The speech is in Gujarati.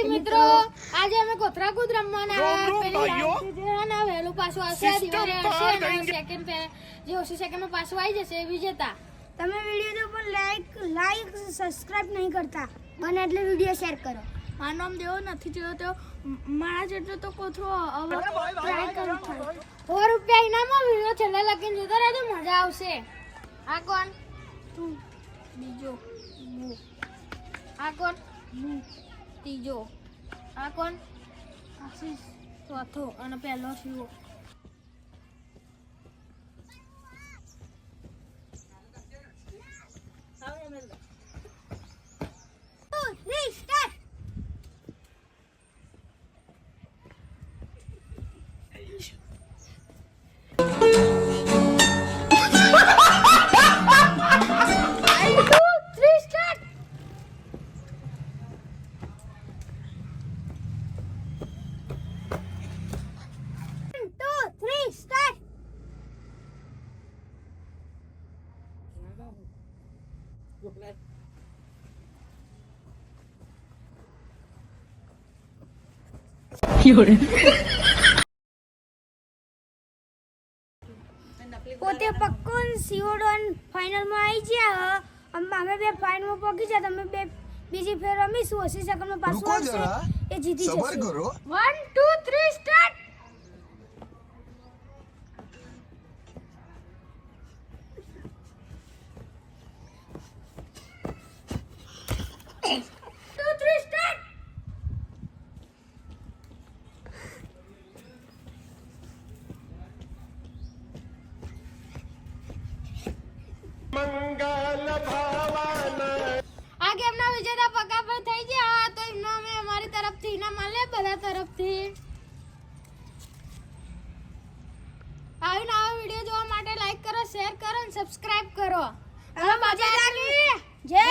માતાજી મિત્રો. આજે અમે કોથરા કુદ રમવાના રોમ રોમ પેલી વહેલું પાછું આવશે. દિવાળી આવશે સેકન્ડ જે ઓછી સેકન્ડમાં પાછું આવી જશે વિજેતા. તમે વીડિયો તો પણ લાઈક લાઈક સબસ્ક્રાઇબ નહીં કરતા. બને એટલે વીડિયો શેર કરો. મારું નામ દેવો નથી જોયો તો મારા જેટલો તો કોથરો ટ્રાય કરું છું સો રૂપિયા ઇનામમાં વીડિયો છેલ્લે લગીને રહે રહેજો મજા આવશે. આ કોણ? તું. બીજો. આ કોણ? હું. ત્રીજો. આ કોણ? આશીષ ચોથો અને પહેલો શિવો. હવે บ้างพวกนั้น પોતે પક્કો સીઓડોન ફાઇનલમાં આવી ગયા અમે બે ફાઇનલમાં પહોંચી ગયા અમે બે બીજી ફેર રમીશું. ઓછી સેકન્ડમાં પાછું આવશે. એ જીતી જશે. 1 2 3 સ્ટાર્ટ મંગલ ભાવન આ ગેમના વિજેતા પકાભાઈ થઈ ગયા તો એમનો અમે અમારી તરફથી ઇનામ મળે બધા તરફથી. આવી નવા વીડિયો જોવા માટે લાઈક કરો શેર કરો અને સબસ્ક્રાઇબ કરો. હવે મજા આવી. જય